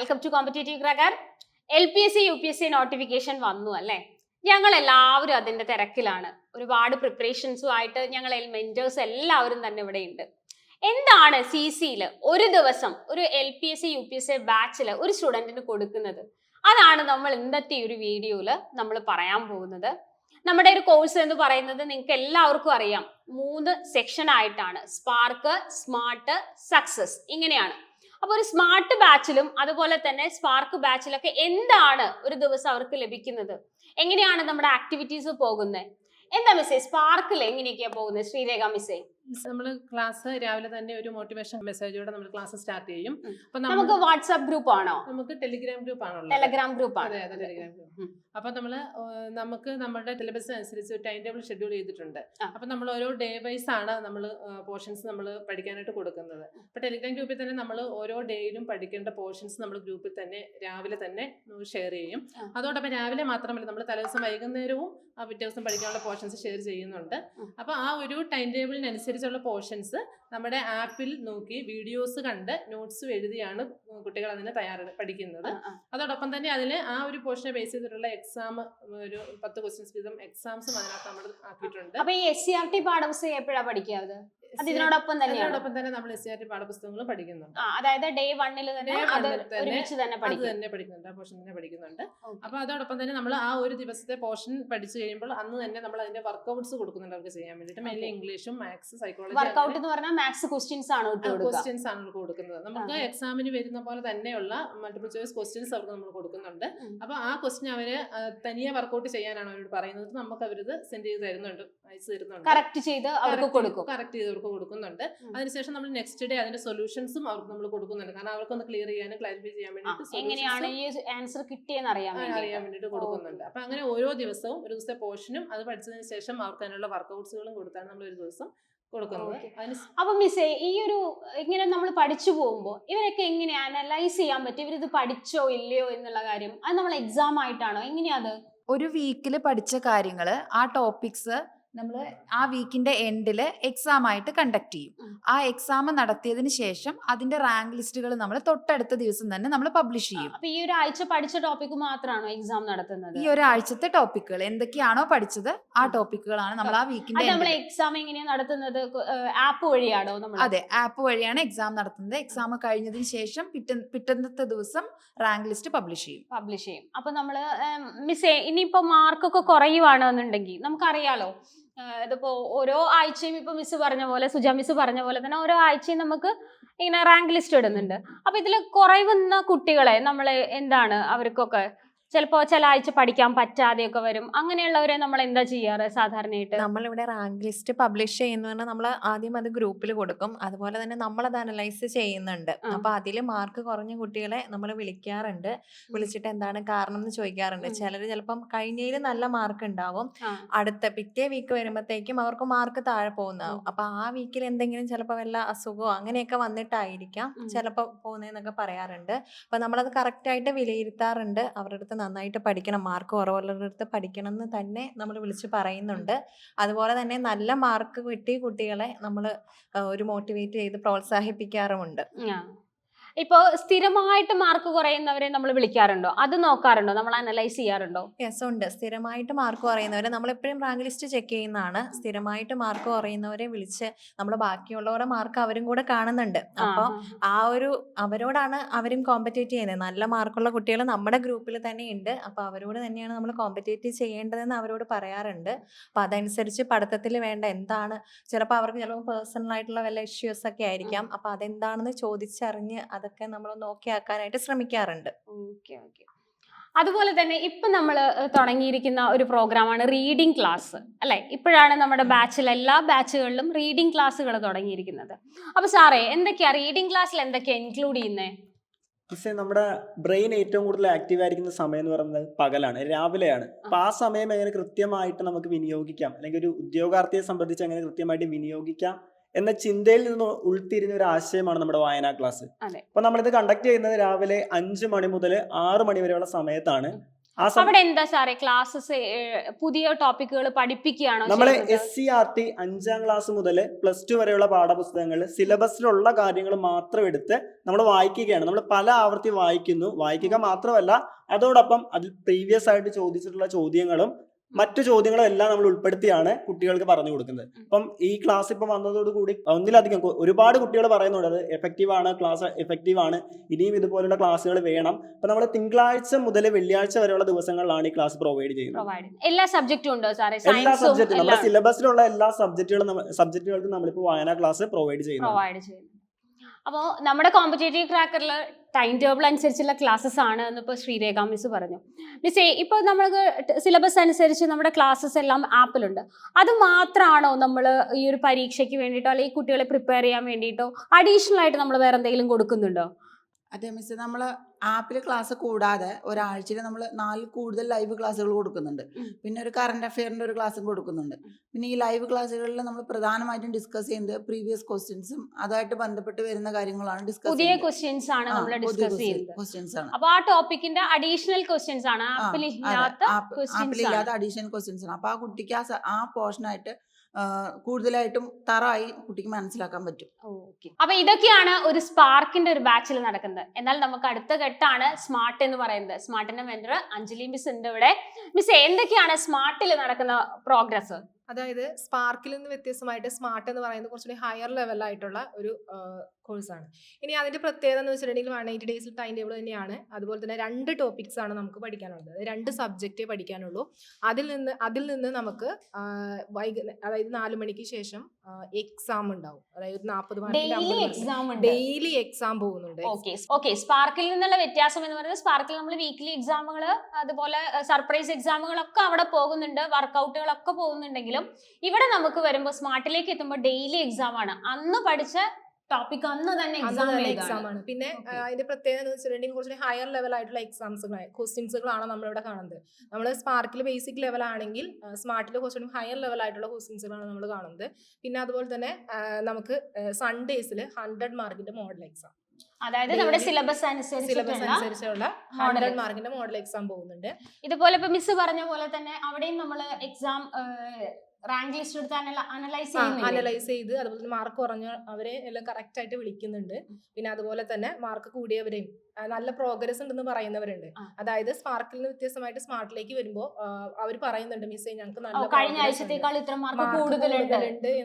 Welcome to competitive cracker L P S C U P S C notification വന്നു അല്ലേ? ഞങ്ങൾ എല്ലാവരും അതിന്റെ തിരക്കിലാണ്. ഒരുപാട് പ്രിപ്പറേഷൻസും ആയിട്ട് ഞങ്ങൾ മെന്റേഴ്സ് എല്ലാവരും തന്നെ ഇവിടെ ഉണ്ട്. എന്താണ് സി സിയിൽ ഒരു ദിവസം ഒരു L P S C U P S C ബാച്ചിൽ ഒരു സ്റ്റുഡന്റിന് കൊടുക്കുന്നത്? അതാണ് നമ്മൾ ഇന്നത്തെ ഒരു വീഡിയോയിൽ നമ്മൾ പറയാൻ പോകുന്നത്. നമ്മുടെ ഒരു കോഴ്സ് എന്ന് പറയുന്നത് നിങ്ങൾക്ക് എല്ലാവർക്കും അറിയാം. മൂന്ന് സെക്ഷൻ ആയിട്ടാണ്. സ്പാർക്ക് സ്മാർട്ട് സക്സസ് ഇങ്ങനെയാണ്. അപ്പൊ ഒരു സ്മാർട്ട് ബാച്ചിലും അതുപോലെ തന്നെ സ്പാർക്ക് ബാച്ചിലൊക്കെ എന്താണ് ഒരു ദിവസം അവർക്ക് ലഭിക്കുന്നത്? എങ്ങനെയാണ് നമ്മുടെ ആക്ടിവിറ്റീസ് പോകുന്നത്? എന്താ മിസ്സേ? സ്പാർക്കിൽ എങ്ങനെയൊക്കെയാ പോകുന്നത്? ശ്രീരേഖ മിസ്സേ? നമ്മൾ ക്ലാസ് രാവിലെ തന്നെ ഒരു മോട്ടിവേഷൻ മെസ്സേജോടെ നമ്മൾ ക്ലാസ് സ്റ്റാർട്ട് ചെയ്യും. അപ്പൊ നമുക്ക് വാട്സ്ആപ്പ് ഗ്രൂപ്പ് ആണോ? നമുക്ക് ടെലിഗ്രാം ഗ്രൂപ്പ് ആണോ ടെലഗ്രാം ഗ്രൂപ്പ് അതെ അതെ ടെലിഗ്രാം ഗ്രൂപ്പ്. അപ്പൊ നമ്മൾ നമുക്ക് നമ്മുടെ സിലബസ് അനുസരിച്ച് ടൈം ടേബിൾ ഷെഡ്യൂൾ ചെയ്തിട്ടുണ്ട്. അപ്പൊ നമ്മൾ ഓരോ ഡേ വൈസ് ആണ് നമ്മൾ പോർഷൻസ് നമ്മൾ പഠിക്കാനായിട്ട് കൊടുക്കുന്നത്. അപ്പൊ ടെലിഗ്രാം ഗ്രൂപ്പിൽ തന്നെ നമ്മൾ ഓരോ ഡേയിലും പഠിക്കേണ്ട പോർഷൻസ് നമ്മൾ ഗ്രൂപ്പിൽ തന്നെ രാവിലെ തന്നെ ഷെയർ ചെയ്യും. അതോടൊപ്പം രാവിലെ മാത്രമല്ല നമ്മൾ തലേദിവസം വൈകുന്നേരവും ആ പിറ്റേ ദിവസം പഠിക്കാനുള്ള പോർഷൻസ് ഷെയർ ചെയ്യുന്നുണ്ട്. അപ്പൊ ആ ഒരു ടൈം ടേബിളിനനുസരിച്ചുള്ള പോർഷൻസ് നമ്മുടെ ആപ്പിൽ നോക്കി വീഡിയോസ് കണ്ട് നോട്ട്സ് എഴുതിയാണ് കുട്ടികൾ അതിന് തയ്യാറെടു പഠിക്കുന്നത്. അതോടൊപ്പം തന്നെ അതിൽ ആ ഒരു പോർഷനെ ബേസ് ചെയ്തിട്ടുള്ള എക്സാം ഒരു പത്ത് ക്വസ്റ്റ്യൻസ് വീതം എക്സാംസും അതിനകത്ത് നമ്മൾ ആക്കിയിട്ടുണ്ട്. അപ്പൊ ഈ എസ് സി ആർ ടി പാഠപുസ്തകം എപ്പോഴാ പഠിക്കാത് അത് ഇതിനോടൊപ്പം തന്നെയാണ്. അതിനോടൊപ്പം തന്നെ നമ്മൾ എസ് ആർ ടി പാഠപുസ്തകങ്ങളും പഠിക്കുന്നുണ്ട്. അതായത് ഡേ വണ്ണിൽ തന്നെ ഒരുമിച്ച് തന്നെ തന്നെ പഠിക്കുന്നുണ്ട് ആ പോർഷൻ തന്നെ പഠിക്കുന്നുണ്ട്. അപ്പൊ അതോടൊപ്പം തന്നെ നമ്മൾ ആ ഒരു ദിവസത്തെ പോർഷൻ പഠിച്ചു കഴിയുമ്പോൾ അന്ന് തന്നെ നമ്മൾ അതിന്റെ വർക്കൗട്ട്സ് കൊടുക്കുന്നുണ്ട് അവർക്ക് ചെയ്യാൻ വേണ്ടിയിട്ട്. മെയിൻലി ഇംഗ്ലീഷും മാത്സ് വർക്കൗട്ട് വർക്ക്ഔട്ട് എന്ന് പറഞ്ഞാൽ മാത്സ് ക്വസ്റ്റ്യൻസ് ആണ് ക്വസ്റ്റ്യൻസ് ആണ് കൊടുക്കുന്നത്. നമുക്ക് എക്സാമിന് വരുന്ന പോലെ തന്നെയുള്ള മൾട്ടിപ്പിൾ ചോയ്സ് ക്വസ്റ്റ്യൻസ് അവർക്ക് നമ്മൾ കൊടുക്കുന്നുണ്ട്. അപ്പൊ ആ ക്വസ്റ്റ്യൻ അവർ തനിയെ വർക്കൗട്ട് ചെയ്യാനാണ് അവരോട് പറയുന്നത്. നമുക്ക് അവരത് സെൻഡ് ചെയ്ത് തരുന്നുണ്ട് അയച്ചു തരുന്നുണ്ട്. കറക്റ്റ് ചെയ്ത് അവർക്ക് കൊടുക്കും. കറക്റ്റ് ചെയ്ത് അവർക്ക് കൊടുക്കുന്നുണ്ട്. അതിനുശേഷം നമ്മൾ നെക്സ്റ്റ് ഡേ അതിന്റെ സൊല്യൂഷൻസും അവർക്ക് നമ്മൾ കൊടുക്കുന്നുണ്ട്. കാരണം അവർക്കൊന്ന് ക്ലിയർ ചെയ്യാനും ക്ലാരിഫൈ ചെയ്യാൻ വേണ്ടിയിട്ട് എങ്ങനെയാണ് ഈ ആൻസർ കിട്ടിയെന്ന് അറിയാൻ വേണ്ടി വേണ്ടിയിട്ട്. കൊടുക്കുന്നുണ്ട്. അപ്പൊ അങ്ങനെ ഓരോ ദിവസവും ഒരു ദിവസത്തെ പോർഷനും അത് പഠിച്ചതിന് ശേഷം അവർക്ക് അതിനുള്ള വർക്കൗട്ട്സുകളും കൊടുത്താണ് നമ്മൾ ഒരു ദിവസം കൊടുക്കുന്നത്. അപ്പൊ മിസ്സേ ഈ ഒരു ഇങ്ങനെ നമ്മൾ പഠിച്ചു പോകുമ്പോൾ ഇവരൊക്കെ എങ്ങനെ അനലൈസ് ചെയ്യാൻ പറ്റും? ഇവരിത് പഠിച്ചോ ഇല്ലയോ എന്നുള്ള കാര്യം? അത് നമ്മൾ എക്സാം ആയിട്ടാണോ? എങ്ങനെയാ അത്? ഒരു വീക്കിൽ പഠിച്ച കാര്യങ്ങൾ ആ ടോപ്പിക്സ് നമ്മൾ ആ. വീക്കിന്റെ എൻഡിൽ എക്സാം ആയിട്ട് കണ്ടക്ട് ചെയ്യും. ആ. എക്സാം നടത്തിയതിന് ശേഷം അതിന്റെ റാങ്ക് ലിസ്റ്റുകൾ നമ്മൾ തൊട്ടടുത്ത ദിവസം തന്നെ നമ്മൾ പബ്ലിഷ് ചെയ്യും. അപ്പൊ ഈ ഒരു ആഴ്ച പഠിച്ച ടോപ്പിക്ക് മാത്രമാണോ എക്സാം നടത്തുന്നത്? ഈ ഒരാഴ്ചത്തെ ടോപ്പിക്കുകൾ എന്തൊക്കെയാണോ പഠിച്ചത് ആ ടോപ്പിക്കുകളാണ് നമ്മൾ ആ വീക്കിന്റെ നമ്മൾ എക്സാം എങ്ങനെയാണ് നടത്തുന്നത്? ആപ്പ് വഴിയാണോ നമ്മൾ അതെ ആപ്പ് വഴിയാണ് എക്സാം നടത്തുന്നത്. എക്സാം കഴിഞ്ഞതിന് ശേഷം പിറ്റ പിറ്റന്നത്തെ ദിവസം റാങ്ക് ലിസ്റ്റ് പബ്ലിഷ് ചെയ്യും. പബ്ലിഷ് ചെയ്യും. അപ്പൊ നമ്മൾ മിസ്സേ ഇനിയിപ്പോ മാർക്കൊക്കെ കുറയുവാണെന്നുണ്ടെങ്കിൽ നമുക്കറിയാലോ. ഇതിപ്പോ ഓരോ ആഴ്ചയും ഇപ്പൊ മിസ് പറഞ്ഞ പോലെ സുജ മിസ് പറഞ്ഞ പോലെ തന്നെ ഓരോ ആഴ്ചയും നമുക്ക് ഇങ്ങനെ റാങ്ക് ലിസ്റ്റ് ഇടുന്നുണ്ട്. അപ്പൊ ഇതിൽ കുറയുന്ന കുട്ടികളെ നമ്മൾ എന്താണ് അവർക്കൊക്കെ ചിലപ്പോ ചില ആഴ്ച പഠിക്കാൻ പറ്റാതെയൊക്കെ വരും. അങ്ങനെയുള്ളവരെ നമ്മൾ എന്താ ചെയ്യാറ് സാധാരണയായിട്ട്? നമ്മൾ ഇവിടെ റാങ്ക് ലിസ്റ്റ് പബ്ലിഷ് ചെയ്യുന്ന പറഞ്ഞാൽ നമ്മൾ ആദ്യം അത് ഗ്രൂപ്പിൽ കൊടുക്കും. അതുപോലെ തന്നെ നമ്മൾ അത് അനലൈസ് ചെയ്യുന്നുണ്ട്. അപ്പൊ അതിൽ മാർക്ക് കുറഞ്ഞ കുട്ടികളെ നമ്മൾ വിളിക്കാറുണ്ട്. വിളിച്ചിട്ട് എന്താണ് കാരണം എന്ന് ചോദിക്കാറുണ്ട്. ചിലർ ചിലപ്പം കഴിഞ്ഞതിൽ നല്ല മാർക്ക് ഉണ്ടാവും. അടുത്ത പിറ്റേ വീക്ക് വരുമ്പോഴത്തേക്കും അവർക്ക് മാർക്ക് താഴെ പോകുന്നതാവും. അപ്പൊ ആ വീക്കിൽ എന്തെങ്കിലും ചിലപ്പോൾ വല്ല അസുഖമോ അങ്ങനെയൊക്കെ വന്നിട്ടായിരിക്കാം. ചിലപ്പോൾ പോകുന്നതെന്നൊക്കെ പറയാറുണ്ട്. അപ്പൊ നമ്മളത് കറക്റ്റ് ആയിട്ട് വിലയിരുത്താറുണ്ട്. അവരുടെ അടുത്ത് നന്നായിട്ട് പഠിക്കണം. മാർക്ക് കുറവുള്ളവരുടെ അടുത്ത് പഠിക്കണം എന്ന് തന്നെ നമ്മൾ വിളിച്ച് പറയുന്നുണ്ട്. അതുപോലെ തന്നെ നല്ല മാർക്ക് കിട്ടിയ കുട്ടികളെ നമ്മൾ ഒരു മോട്ടിവേറ്റ് ചെയ്ത് പ്രോത്സാഹിപ്പിക്കാറുമുണ്ട്. ഇപ്പൊ സ്ഥിരമായിട്ട് മാർക്ക് കുറയുന്നവരെ നമ്മൾ വിളിക്കാറുണ്ടോ? അത് നോക്കാറുണ്ടോ? നമ്മൾ അനലൈസ് ചെയ്യാറുണ്ടോ? യെസ് ഉണ്ട്. സ്ഥിരമായിട്ട് മാർക്ക് കുറയുന്നവരെ നമ്മൾ എപ്പോഴും റാങ്ക് ലിസ്റ്റ് ചെക്ക് ചെയ്യുന്നതാണ്. സ്ഥിരമായിട്ട് മാർക്ക് കുറയുന്നവരെ വിളിച്ച് നമ്മൾ ബാക്കിയുള്ളവരുടെ മാർക്ക് അവരും കൂടെ കാണുന്നുണ്ട്. അപ്പോൾ ആ. ആ. ഒരു അവരോടാണ് അവരും കോമ്പറ്റേറ്റ് ചെയ്യുന്നത്. നല്ല മാർക്കുള്ള കുട്ടികൾ നമ്മുടെ ഗ്രൂപ്പിൽ തന്നെ ഉണ്ട്. അപ്പോൾ അവരോട് തന്നെയാണ് നമ്മൾ കോമ്പറ്റേറ്റ് ചെയ്യേണ്ടതെന്ന് അവരോട് പറയാറുണ്ട്. അപ്പോൾ അതനുസരിച്ച് പഠിത്തത്തിൽ വേണ്ട എന്താണ് ചിലപ്പോൾ അവർക്ക് ചിലപ്പോൾ പേഴ്സണൽ ആയിട്ടുള്ള വല്ല ഇഷ്യൂസ് ഒക്കെ ആയിരിക്കാം. അപ്പോൾ അതെന്താണെന്ന് ചോദിച്ചറിഞ്ഞ് അതൊക്കെ നമ്മൾ നോക്കി ആക്കാനായിട്ട് ശ്രമിക്കാറുണ്ട്. Okay okay. അതുപോലെ തന്നെ ഇപ്പൊ നമ്മൾ തുടങ്ങിയിരിക്കുന്ന ഒരു പ്രോഗ്രാമാണ് റീഡിംഗ് ക്ലാസ് അല്ലെ? ഇപ്പോഴാണ് നമ്മുടെ ബാച്ചിൽ എല്ലാ ബാച്ചുകളിലും റീഡിംഗ് ക്ലാസ്സുകൾ തുടങ്ങിയിരിക്കുന്നത്. അപ്പൊ സാറേ എന്തൊക്കെയാ റീഡിംഗ് ക്ലാസ്സിൽ എന്തൊക്കെയാ ഇൻക്ലൂഡ് ചെയ്യുന്നേ? പക്ഷേ നമ്മുടെ ബ്രെയിൻ ഏറ്റവും കൂടുതൽ ആക്റ്റീവ് ആയിരിക്കുന്ന സമയം എന്ന് പറയുന്നത് പകലാണ് രാവിലെയാണ്. അപ്പൊ ആ സമയം എങ്ങനെ കൃത്യമായിട്ട് നമുക്ക് വിനിയോഗിക്കാം? അല്ലെങ്കിൽ ഒരു ഉദ്യോഗാർത്ഥിയെ സംബന്ധിച്ച് എങ്ങനെ കൃത്യമായിട്ട് വിനിയോഗിക്കാം? എന്ന ചിന്തയിൽ നിന്ന് ഉൾത്തിരിഞ്ഞ ഒരു ആശയമാണ് നമ്മുടെ വായനാ ക്ലാസ്. അപ്പൊ നമ്മളിത് കണ്ടക്ട് ചെയ്യുന്നത് രാവിലെ അഞ്ചു മണി മുതൽ ആറു മണി വരെയുള്ള സമയത്താണ്. അവിടെ എന്താ സാറേ ക്ലാസ്സസ് പുതിയ ടോപ്പിക്കുകൾ പഠിപ്പിക്കുകയാണോ നമ്മൾ? എസ് സി ആർ ടി അഞ്ചാം ക്ലാസ് മുതൽ പ്ലസ് ടു വരെയുള്ള പാഠപുസ്തകങ്ങൾ സിലബസിലുള്ള കാര്യങ്ങൾ മാത്രം എടുത്ത് നമ്മൾ വായിക്കുകയാണ്. നമ്മൾ പല ആവർത്തി വായിക്കുന്നു. വായിക്കുക മാത്രമല്ല അതോടൊപ്പം അതിൽ പ്രീവിയസ് ആയിട്ട് ചോദിച്ചിട്ടുള്ള ചോദ്യങ്ങളും മറ്റു ചോദ്യങ്ങളെല്ലാം നമ്മൾ ഉൾപ്പെടുത്തിയാണ് കുട്ടികൾക്ക് പറഞ്ഞു കൊടുക്കുന്നത്. അപ്പം ഈ ക്ലാസ് ഇപ്പം വന്നതോടുകൂടി ഒന്നിലധികം ഒരുപാട് കുട്ടികൾ പറയുന്നുണ്ട് അത് എഫക്റ്റീവ് ആണ് ക്ലാസ് എഫക്റ്റീവ് ആണ് ഇനിയും ഇതുപോലുള്ള ക്ലാസ്സുകൾ വേണം. അപ്പൊ നമ്മൾ തിങ്കളാഴ്ച മുതൽ വെള്ളിയാഴ്ച വരെയുള്ള ദിവസങ്ങളിലാണ് ഈ ക്ലാസ് പ്രൊവൈഡ് ചെയ്യുന്നത്. എല്ലാ സബ്ജക്റ്റും ഉണ്ടോ സാറേ? എല്ലാ സബ്ജക്റ്റും നമ്മുടെ സിലബസിലുള്ള എല്ലാ സബ്ജക്റ്റുകളും സബ്ജക്റ്റുകൾക്കും നമ്മളിപ്പോൾ വായനാ ക്ലാസ് പ്രൊവൈഡ് ചെയ്യുന്നു. അപ്പോൾ നമ്മുടെ കോമ്പറ്റേറ്റീവ് ക്രാക്കറിൽ ടൈം ടേബിൾ അനുസരിച്ചുള്ള ക്ലാസ്സസ് ആണ് എന്നിപ്പോൾ ശ്രീരേഖ മിസ് പറഞ്ഞു. മിസ്സേ ഇപ്പോൾ നമ്മൾക്ക് സിലബസ് അനുസരിച്ച് നമ്മുടെ ക്ലാസ്സസ് എല്ലാം ആപ്പിലുണ്ട് അത് മാത്രമാണോ നമ്മൾ ഈ ഒരു പരീക്ഷയ്ക്ക് വേണ്ടിയിട്ടോ അല്ലെങ്കിൽ കുട്ടികളെ പ്രിപ്പയർ ചെയ്യാൻ വേണ്ടിയിട്ടോ അഡീഷണൽ ആയിട്ട് നമ്മൾ വേറെ എന്തെങ്കിലും കൊടുക്കുന്നുണ്ടോ? അതെ മിസ് നമ്മൾ ആപ്പിൽ ക്ലാസ് കൂടാതെ ഒരാഴ്ചയിൽ നമ്മൾ നാല് കൂടുതൽ ലൈവ് ക്ലാസ്സുകൾ കൊടുക്കുന്നുണ്ട്. പിന്നെ ഒരു കറണ്ട് അഫെയറിന്റെ ഒരു ക്ലാസ്സും കൊടുക്കുന്നുണ്ട്. പിന്നെ ഈ ലൈവ് ക്ലാസ്സുകളിൽ നമ്മൾ പ്രധാനമായിട്ടും ഡിസ്കസ് ചെയ്യുന്നത് പ്രീവിയസ് ക്വസ്റ്റ്യൻസും അതുമായിട്ട് ബന്ധപ്പെട്ട് വരുന്ന കാര്യങ്ങളാണ് ഡിസ്കസ് പുതിയ ക്വസ്റ്റ്യൻസ് ആണ് നമ്മൾ ഡിസ്കസ് ചെയ്യുന്നത്. ക്വസ്റ്റ്യൻസ് ആണ്. അപ്പോൾ ആ ടോപ്പിക്കിന്റെ അഡീഷണൽ ക്വസ്റ്റ്യൻസ് ആണ്. ആപ്പിൽ ഇല്ലാത്ത ആപ്പിലില്ലാത്ത അഡീഷണൽ ക്വസ്റ്റ്യൻസ് ആണ്. അപ്പോൾ ആ കുട്ടിക്ക് ആ പോർഷനായിട്ട് കൂടുതലായിട്ടും തറായി കുട്ടിക്ക് മനസ്സിലാക്കാൻ പറ്റും. ഓക്കെ. അപ്പൊ ഇതൊക്കെയാണ് ഒരു സ്പാർക്കിന്റെ ഒരു ബാച്ചിൽ നടക്കുന്നത്. എന്നാൽ നമുക്ക് അടുത്ത ഘട്ടമാണ് സ്മാർട്ട് എന്ന് പറയുന്നത്. സ്മാർട്ടിന്റെ മെന്റർ അഞ്ജലി മിസ് ഉണ്ട് ഇവിടെ. മിസ് എന്തൊക്കെയാണ് സ്മാർട്ടിൽ നടക്കുന്ന പ്രോഗ്രസ് അതായത് സ്പാർക്കിൽ നിന്ന് വ്യത്യസ്തമായിട്ട് സ്മാർട്ട് എന്ന് പറയുന്നത് കുറച്ചുകൂടി ഹയർ ലെവലായിട്ടുള്ള ഒരു കോഴ്സാണ് ഇനി അതിന്റെ പ്രത്യേകത എന്ന് വെച്ചിട്ടുണ്ടെങ്കിൽ വൺ എയ്റ്റി ഡേയ്സിൽ ടൈം ടേബിൾ തന്നെയാണ്. അതുപോലെ തന്നെ രണ്ട് ടോപ്പിക്സ് ആണ് നമുക്ക് പഠിക്കാനുള്ളത്. രണ്ട് സബ്ജക്റ്റേ പഠിക്കാനുള്ളൂ. അതിൽ നിന്ന് അതിൽ നിന്ന് നമുക്ക് അതായത് നാല് മണിക്ക് ശേഷം എക്സാം ഉണ്ടാവും. അതായത് നാൽപ്പത് ഡെയിലി എക്സാം ഉണ്ട്. ഡെയിലി എക്സാം പോകുന്നുണ്ട്. ഓക്കെ സ്പാർക്കിൽ നിന്നുള്ള വ്യത്യാസം എന്ന് പറയുന്നത് സ്പാർക്കിൽ നമ്മൾ വീക്ക്ലി എക്സാമുകൾ അതുപോലെ സർപ്രൈസ് എക്സാമുകളൊക്കെ അവിടെ പോകുന്നുണ്ട്. വർക്കൗട്ടുകളൊക്കെ പോകുന്നുണ്ടെങ്കിലും ഇവിടെ നമുക്ക് വരുമ്പോൾ സ്മാർട്ടിലേക്ക് എത്തുമ്പോൾ ഡെയിലി എക്സാം ആണ്. അന്ന് പഠിച്ച ടോപ്പിക് അന്ന് തന്നെ എക്സാം എക്സാം ആണ്. പിന്നെ. അതിന്റെ പ്രത്യേകത എന്ന് വെച്ചിട്ടുണ്ടെങ്കിൽ കുറച്ച് ഹയർ ലെവൽ ആയിട്ടുള്ള എക്സാംസ് ക്വസ്റ്റ്യൻസുകളാണ് നമ്മളിവിടെ കാണുന്നത്. നമ്മൾ സ്പാർക്കിൽ ബേസിക് ലെവൽ ആണെങ്കിൽ സ്മാർട്ടിൽ കുറച്ചുകൂടി ഹയർ ലെവൽ ആയിട്ടുള്ള ക്വസ്റ്റ്യൻസുകളാണ് നമ്മൾ കാണുന്നത്. പിന്നെ അതുപോലെ തന്നെ നമുക്ക് സൺഡേസിൽ ഹൺഡ്രഡ് മാർക്കിന്റെ മോഡൽ എക്സാം അതായത് നമ്മുടെ സിലബസ് സിലബസ് സിലബസ് അനുസരിച്ചുള്ള. ഹൺഡ്രഡ് മാർക്കിന്റെ മോഡൽ എക്സാം പോകുന്നുണ്ട്. ഇതുപോലെ ഇപ്പൊ മിസ് പറഞ്ഞ പോലെ തന്നെ അവിടെയും നമ്മൾ എക്സാം റാങ്ക് ലിസ്റ്റ് എടുത്ത് അനലൈസ് അനലൈസ് ചെയ്ത് അതുപോലെ തന്നെ മാർക്ക് കുറഞ്ഞ അവരെ എല്ലാം കറക്റ്റ് ആയിട്ട് വിളിക്കുന്നുണ്ട്. പിന്നെ അതുപോലെ തന്നെ മാർക്ക് കൂടിയവരെയും നല്ല പ്രോഗ്രസ് ഉണ്ടെന്ന് പറയുന്നവരുണ്ട്. അതായത് സ്പാർക്കിൽ നിന്ന് വ്യത്യസ്തമായിട്ട് സ്മാർട്ടിലേക്ക് വരുമ്പോൾ അവർ പറയുന്നുണ്ട് മിസ്സേ ഞങ്ങൾക്ക് നല്ല കഴിഞ്ഞ ആഴ്ചത്തേക്കാൾ ഇത്ര മാർക്ക് കൂടുതലുണ്ട്.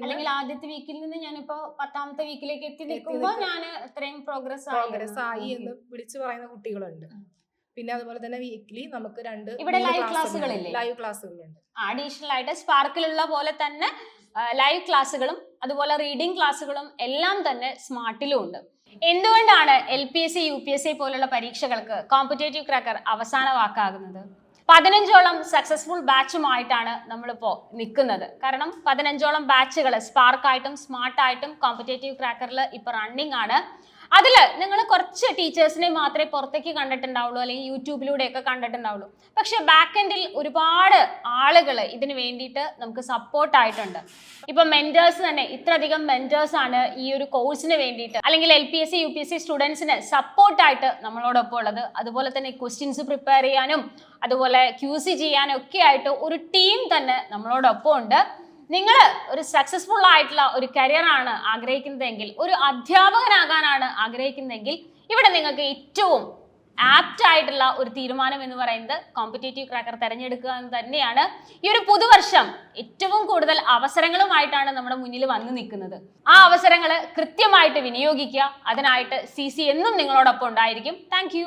അല്ലെങ്കിൽ ആദ്യത്തെ വീക്കിൽ നിന്ന് ഞാനിപ്പോ പത്താമത്തെ വീക്കിലേക്ക് എത്തി നിൽക്കുമ്പോ നിൽക്കും. ഞാൻ ഇത്രയും പ്രോഗ്രസ് പ്രോഗ്രസ് ആയി എന്ന് വിളിച്ചു പറയുന്ന കുട്ടികളുണ്ട്. പിന്നെ അതുപോലെ തന്നെ വീക്ക്ലി നമുക്ക് രണ്ട് ഇവിടെ ലൈവ് ക്ലാസ്സുകളില്ലേ? ലൈവ് ക്ലാസ്സുകളുണ്ട് അഡീഷണൽ ആയിട്ട് സ്പാർക്കിലുള്ള പോലെ തന്നെ ലൈവ് ക്ലാസ്സുകളും അതുപോലെ റീഡിംഗ് ക്ലാസ്സുകളും എല്ലാം തന്നെ സ്മാർട്ടിലും ഉണ്ട്. എന്തുകൊണ്ടാണ് L P S C U P S C പോലുള്ള പരീക്ഷകൾക്ക് കോമ്പറ്റേറ്റീവ് ക്രാക്കർ അവസാന വാക്കാകുന്നത്? പതിനഞ്ചോളം സക്സസ്ഫുൾ ബാച്ചുമായിട്ടാണ് നമ്മളിപ്പോൾ നിൽക്കുന്നത്. കാരണം പതിനഞ്ചോളം ബാച്ചുകൾ സ്പാർക്കായിട്ടും സ്മാർട്ടായിട്ടും കോമ്പറ്റേറ്റീവ് ക്രാക്കറിൽ ഇപ്പോൾ റണ്ണിങ് ആണ്. അതിൽ നിങ്ങൾ കുറച്ച് ടീച്ചേഴ്സിനെ മാത്രമേ പുറത്തേക്ക് കണ്ടിട്ടുണ്ടാവുള്ളൂ അല്ലെങ്കിൽ യൂട്യൂബിലൂടെയൊക്കെ കണ്ടിട്ടുണ്ടാവുള്ളൂ. പക്ഷേ ബാക്ക് എൻഡിൽ ഒരുപാട് ആളുകൾ ഇതിന് വേണ്ടിയിട്ട് നമുക്ക് സപ്പോർട്ട് ആയിട്ടുണ്ട്. ഇപ്പൊ മെന്റേഴ്സ് തന്നെ ഇത്രയധികം മെന്റേഴ്സ് ആണ് ഈ ഒരു കോഴ്സിന് വേണ്ടിയിട്ട് അല്ലെങ്കിൽ L P S C U P S C സ്റ്റുഡൻസിന് സപ്പോർട്ടായിട്ട് നമ്മളോടൊപ്പം ഉള്ളത്. അതുപോലെ തന്നെ ക്വസ്റ്റ്യൻസ് പ്രിപ്പയർ ചെയ്യാനും അതുപോലെ ക്യൂസി ചെയ്യാനും ഒക്കെ ആയിട്ട് ഒരു ടീം തന്നെ നമ്മളോടൊപ്പം ഉണ്ട്. നിങ്ങൾ ഒരു സക്സസ്ഫുൾ ആയിട്ടുള്ള ഒരു കരിയർ ആണ് ആഗ്രഹിക്കുന്നതെങ്കിൽ ഒരു അധ്യാപകനാകാനാണ് ആഗ്രഹിക്കുന്നതെങ്കിൽ ഇവിടെ നിങ്ങൾക്ക് ഏറ്റവും ആപ്റ്റ് ആയിട്ടുള്ള ഒരു തീരുമാനം എന്ന് പറയുന്നത് കോമ്പറ്റേറ്റീവ് ക്രാക്കർ തിരഞ്ഞെടുക്കുക എന്ന് തന്നെയാണ്. ഈ ഒരു പുതുവർഷം ഏറ്റവും കൂടുതൽ അവസരങ്ങളുമായിട്ടാണ് നമ്മുടെ മുന്നിൽ വന്നു നിൽക്കുന്നത്. ആ അവസരങ്ങൾ കൃത്യമായിട്ട് വിനിയോഗിക്കുക അതിനായിട്ട് സി സി എന്നും നിങ്ങളോടൊപ്പം ഉണ്ടായിരിക്കും. താങ്ക്